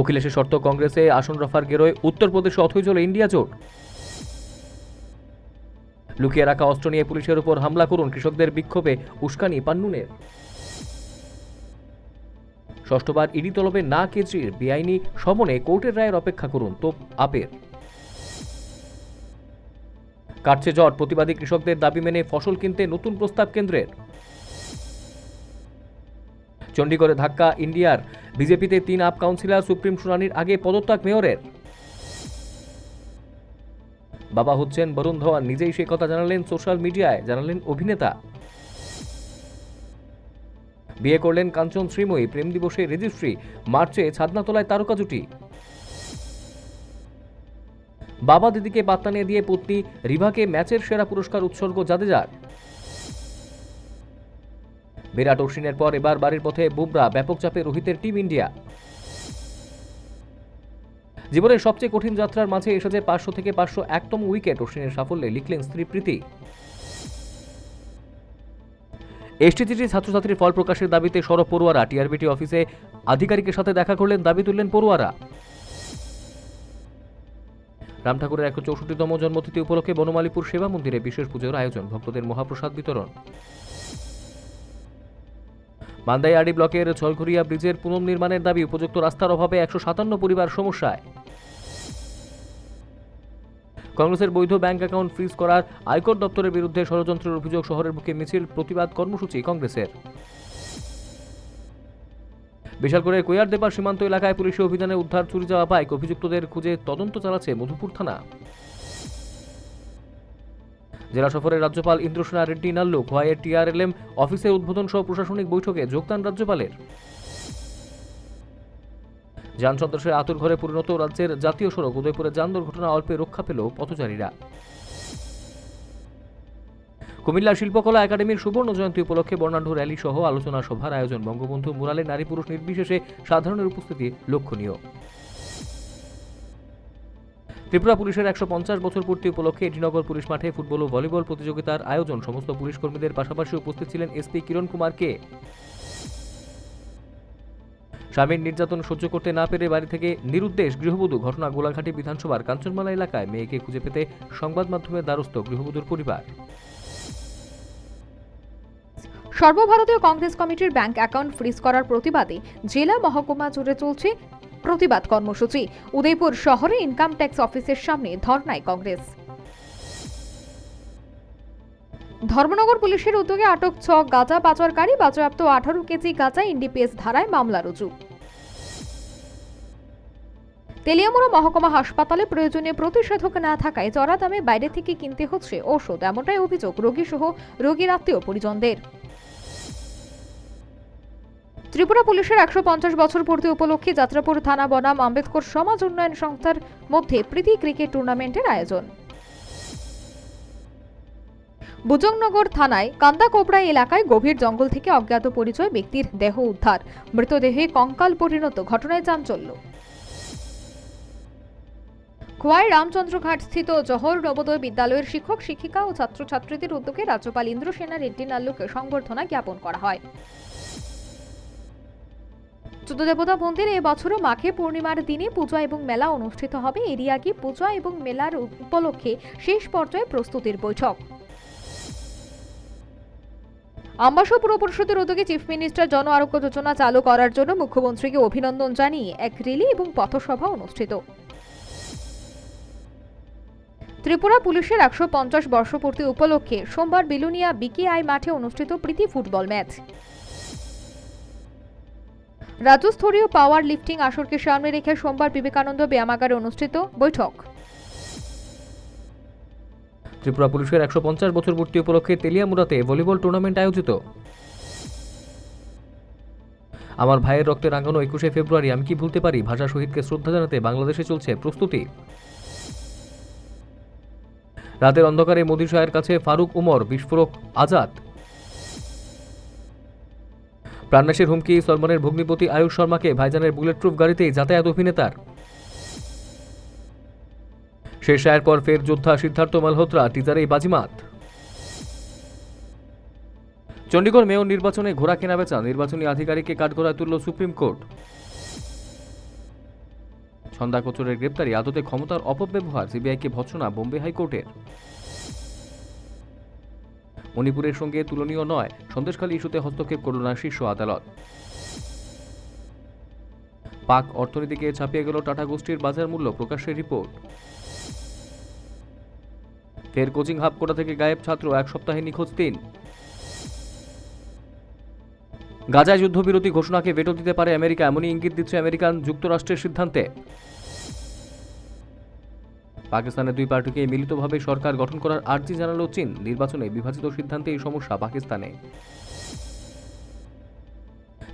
অখিলেশের শর্ত কংগ্রেসে আসন রফার গেরোয় উত্তরপ্রদেশে অথই চলে ইন্ডিয়া জোট। লুকিয়ে রাখা অস্ত্র নিয়ে পুলিশের উপর হামলা করুন কৃষকদের বিক্ষোভে উস্কানি পান্নুনের। ষষ্ঠবার ইডি তলবে না কেজরির বেআইনি সমনে কোর্টের রায়ের অপেক্ষা করুন তো আপের। কাটছে জট প্রতিবাদী কৃষকদের দাবি মেনে ফসল কিনতে নতুন প্রস্তাব কেন্দ্রের। চণ্ডীগড়ে ধাক্কা, ইন্ডিয়ার বিজেপিতে তিন আপ কাউন্সিলর, সুপ্রিম শুনানির আগে পদত্যাগ মেয়রের। বাবা হচ্ছেন বরুণ ধওয়ান, নিজেই সে কথা জানালেন সোশ্যাল মিডিয়ায়, জানালেন অভিনেতা। বিয়ে করলেন কাঞ্চন শ্রীময়ী, প্রেম দিবসে রেজিস্ট্রি, মার্চে ছাদনাতলায় তারকা জুটি। বাবা দিদিকে পাত্তা নিয়ে দিয়ে পত্নী রিভাকে ম্যাচের সেরা পুরস্কার উৎসর্গ জাদেজার। বিরাট অশ্বিনের পর এবার বাড়ির পথে বুমরা ব্যাপক চাপে রোহিতের টিম ইন্ডিয়া। জীবনের সবচেয়ে কঠিন যাত্রার মাঝে এসেছে পাঁচশো থেকে পাঁচশো একতম উইকেট। অশ্বিনের সাফল্যে লিখলেন স্ত্রী প্রীতি এসটিজিটি ছাত্রছাত্রীর ফল প্রকাশের দাবিতে সরব পড়ুয়ারা টিআরবিটি অফিসে আধিকারিকের সাথে দেখা করলেন দাবি তুললেন পড়ুয়ারা। রাম ঠাকুরের একশো চৌষট্টিতম জন্মতিথি উপলক্ষে বনমালীপুর সেবা মন্দিরে বিশেষ পুজোর আয়োজন, ভক্তদের মহাপ্রসাদ বিতরণ। মান্দাইয়াড়ি ব্লকের ছলঘরিয়া ব্রিজের পুনর্নির্মাণের দাবি, উপযুক্ত রাস্তার অভাবে একশো সাতান্ন পরিবার সমস্যায়। কংগ্রেসের বৈধ ব্যাংক অ্যাকাউন্ট ফ্রিজ করার আয়কর দপ্তরের বিরুদ্ধে ষড়যন্ত্রের অভিযোগ, শহরের বুকে মিছিল, প্রতিবাদ কর্মসূচি কংগ্রেসের। বিশালগড়ের কৈয়ারদেপার সীমান্ত এলাকায় পুলিশের অভিযানে উদ্ধার চুরি যাওয়া বাইক, অভিযুক্তদের খুঁজে তদন্ত চালাচ্ছে মধুপুর থানা। জেলা সফরের রাজ্যপাল ইন্দ্রসেনা রেড্ডি নাল্লু খোয়াইয়ের টিআরএলএম অফিসের উদ্বোধন সহ প্রশাসনিক বৈঠকে যোগদান রাজ্যপালের। যান সন্ত্রাসের আতুর ঘরে পরিণত রাজ্যের জাতীয় সড়ক উদয়পুরে যান দুর্ঘটনা অল্পে রক্ষা পেল পথচারীরা। কুমিল্লা শিল্পকলা একাডেমির সুবর্ণ জয়ন্তী উপলক্ষে বর্ণাঢ্য র্যালি সহ আলোচনা সভার আয়োজন। বঙ্গবন্ধু মুরালে নারী পুরুষ নির্বিশেষে সাধারণের উপস্থিতি লক্ষণীয়। ত্রিপুরা পুলিশের একশো পঞ্চাশ বছর পূর্তি উপলক্ষে এটিনগর পুলিশ মাঠে ফুটবল ও ভলিবল প্রতিযোগিতার আয়োজন। সমস্ত পুলিশ কর্মীদের পাশাপাশি উপস্থিত ছিলেন এসপি কিরণ কুমার কে স্বামীর নির্যাতন সহ্য করতে না পেরে বাড়ি থেকে নিরুদ্দেশ গৃহবধূ। ঘটনা গোলাঘাটি বিধানসভার কাঞ্চনমালা এলাকায়। মেয়েকে খুঁজে পেতে সংবাদ মাধ্যমের দ্বারস্থ গৃহবধূর পরিবার। সর্বভারতীয় কংগ্রেস কমিটির ব্যাংক অ্যাকাউন্ট ফ্রিজ করার প্রতিবাদে জেলা মহকুমা জুড়ে চলছে প্রতিবাদ কর্মসূচি। উদয়পুর শহরে ইনকাম ট্যাক্স অফিসের সামনে ধর্নায় কংগ্রেস। ধর্মনগর পুলিশের উদ্যোগে আটক ছ গাঁজা পাচারকারী, বাজেয়াপ্ত আঠারো কেজি গাঁজা ইন্ডিপিএস ধারায় মামলা রুজু। তেলিয়ামুড়া মহকুমা হাসপাতালে প্রয়োজনীয় প্রতিষেধক না থাকায় চড়া দামে বাইরে থেকে কিনতে হচ্ছে ওষুধ, এমনটাই অভিযোগ রোগী সহ রোগীর আত্মীয় পরিজনদের। ত্রিপুরা পুলিশের একশো পঞ্চাশ বছর পূর্তি উপলক্ষে যাত্রাপুর থানা বনাম আম্বেদকর সমাজ উন্নয়ন সংস্থার মধ্যে প্রীতি ক্রিকেট টুর্নামেন্টের আয়োজন। বুজংনগর থানায় কান্দাকোপড়া এলাকায় গভীর জঙ্গল থেকে অজ্ঞাত পরিচয় ব্যক্তির দেহ উদ্ধার। মৃতদেহে কঙ্কাল পরিণত ঘটনায় চাঞ্চল্য। খোয়াই রামচন্দ্রঘাট স্থিত জহর নবোদয় বিদ্যালয়ের শিক্ষক, শিক্ষিকা ও ছাত্রছাত্রীদের উদ্যোগে রাজ্যপাল ইন্দ্রসেনা রেড্ডি নাল্লুকে সংবর্ধনা জ্ঞাপন করা হয়। চোদ্দদেবতা মন্দিরে এবছরও মাঘে পূর্ণিমার দিনে পূজা এবং মেলা অনুষ্ঠিত হবে। এরই আগে পূজা এবং মেলার উপলক্ষে শেষ পর্যায়ে প্রস্তুতির বৈঠক। আম্বাসা পুর পরিষদের উদ্যোগে চিফ মিনিস্টার জন আরোগ্য যোজনা চালু করার জন্য মুখ্যমন্ত্রীকে অভিনন্দন জানিয়ে এক র্যালি এবং পথসভা অনুষ্ঠিত। ত্রিপুরা পুলিশের একশো পঞ্চাশ বর্ষপূর্তি উপলক্ষে সোমবার বিলুনিয়া বিকেআই মাঠে অনুষ্ঠিত প্রীতি ফুটবল ম্যাচ। রাজ্যস্তরীয় পাওয়ার লিফটিং আসরকে সামনে রেখে সোমবার বিবেকানন্দ ব্যায়ামাগারে অনুষ্ঠিত বৈঠক। ত্রিপুরা পুলিশের একশো পঞ্চাশ বছর পূর্তি উপলক্ষে তেলিয়ামুড়াতে ভলিবল টুর্নামেন্ট আয়োজিত। আমার ভাইয়ের রক্তে রাঙানো একুশে ফেব্রুয়ারি আমি কি ভুলতে পারি? ভাষা শহীদকে শ্রদ্ধা জানাতে বাংলাদেশে চলছে প্রস্তুতি। রাতের অন্ধকারে মোদী শাহের কাছে ফারুক উমর, বিস্ফোরক আজাদ। প্রাণনাশের হুমকি, সলমনের ভগ্নিপতি আয়ুষ শর্মাকে ভাইজানের বুলেট প্রুফ গাড়িতেই যাতায়াত অভিনেতার। শেষ রায়ের পর ফের যোদ্ধা সিদ্ধার্থ মালহোত্রা টিজারেই বাজিমাত। চণ্ডীগড় মেয়র নির্বাচনে ঘোড়া কেনাবেচা নির্বাচনী আধিকারিককে কাঠগড়ায় তুলল সুপ্রিম কোর্ট। ছন্দা কোচরের গ্রেপ্তারি আদতে ক্ষমতার অপব্যবহার, সিবিআইকে ভৎসনা বোম্বে হাইকোর্টের। মণিপুরের সঙ্গে তুলনীয় নয়। সন্দেশখালী ইস্যুতে হস্তক্ষেপ করল না শীর্ষ আদালত। পাক অর্থনীতিকে ছাপিয়ে গেল টাটা গোষ্ঠীর বাজার মূল্য প্রকাশের রিপোর্ট। ফের কোচিং হাব কোটা থেকে গায়েব ছাত্র এক সপ্তাহে নিখোঁজ তিন। গাজায় যুদ্ধবিরতি ঘোষণাকে ভেটো দিতে পারে আমেরিকা, এমনই ইঙ্গিত দিচ্ছে আমেরিকান যুক্তরাষ্ট্রের সিদ্ধান্তে। পাকিস্তানের দুই পার্টিকে মিলিতভাবে সরকার গঠন করার আর্জি জানালো চীন। নির্বাচনে বিভাজিত সিদ্ধান্তে এই সমস্যা পাকিস্তানে।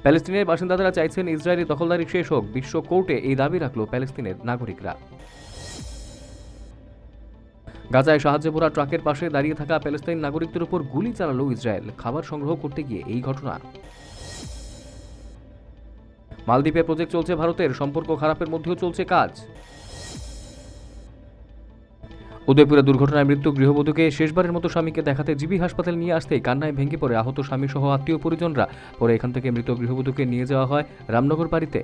প্যালেস্তিনের বাসিন্দারা চাইছেন ইসরায়েলি দখলদারি শেষ হোক। বিশ্ব কোর্টে এই দাবি রাখল প্যালেস্তিনের নাগরিকরা। গাজায় সাহায্যে ভরা ট্রাকের পাশে দাঁড়িয়ে থাকা প্যালেস্তাইন নাগরিকদের উপর গুলি চালালো ইসরায়েল। খাবার সংগ্রহ করতে গিয়ে এই ঘটনা। মালদ্বীপে প্রজেক্ট চলছে ভারতের। সম্পর্ক খারাপের মধ্যেও চলছে কাজ। উদয়পুরে দুর্ঘটনায় মৃত্যু গৃহবধূকে শেষবারের মতো স্বামীকে দেখাতে জিবি হাসপাতাল নিয়ে আসতেই কান্নায় ভেঙে পড়ে আহত স্বামী সহ আত্মীয় পরিজনরা। পরে এখান থেকে মৃত গৃহবধূকে নিয়ে যাওয়া হয় রামনগর বাড়িতে।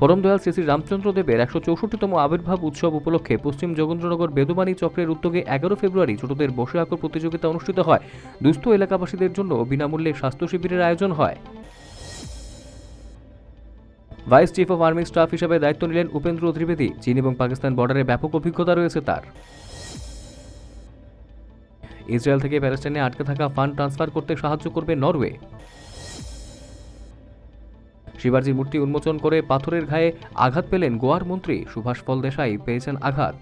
পরমদয়াল শ্রী শ্রী রামচন্দ্র দেবের একশো চৌষট্টিতম আবির্ভাব উৎসব উপলক্ষে পশ্চিম যোগেন্দ্রনগর বেদবাণী চক্রের উদ্যোগে এগারো ফেব্রুয়ারি ছোটদের বসে আঁকর প্রতিযোগিতা অনুষ্ঠিত হয়। দুস্থ এলাকাবাসীদের জন্য বিনামূল্যে স্বাস্থ্য শিবিরের আয়োজন হয়। Vice chief of army staff হিসেবে দায়িত্ব নিলেন উপেন্দ্র ত্রিবেদী। চীন এবং পাকিস্তান বর্ডারে ব্যাপক অভিজ্ঞতা রয়েছে তার। ইসরায়েল থেকে প্যালেস্টাইনে আটকে থাকা ফান্ড ট্রান্সফার করতে সাহায্য করবে নরওয়ে। শিবাজির মূর্তি উন্মোচন করে পাথরের ঘায়ে আঘাত পেলেন গোয়ার মন্ত্রী সুভাষ পল দেশাই, পেয়েছেন আঘাত।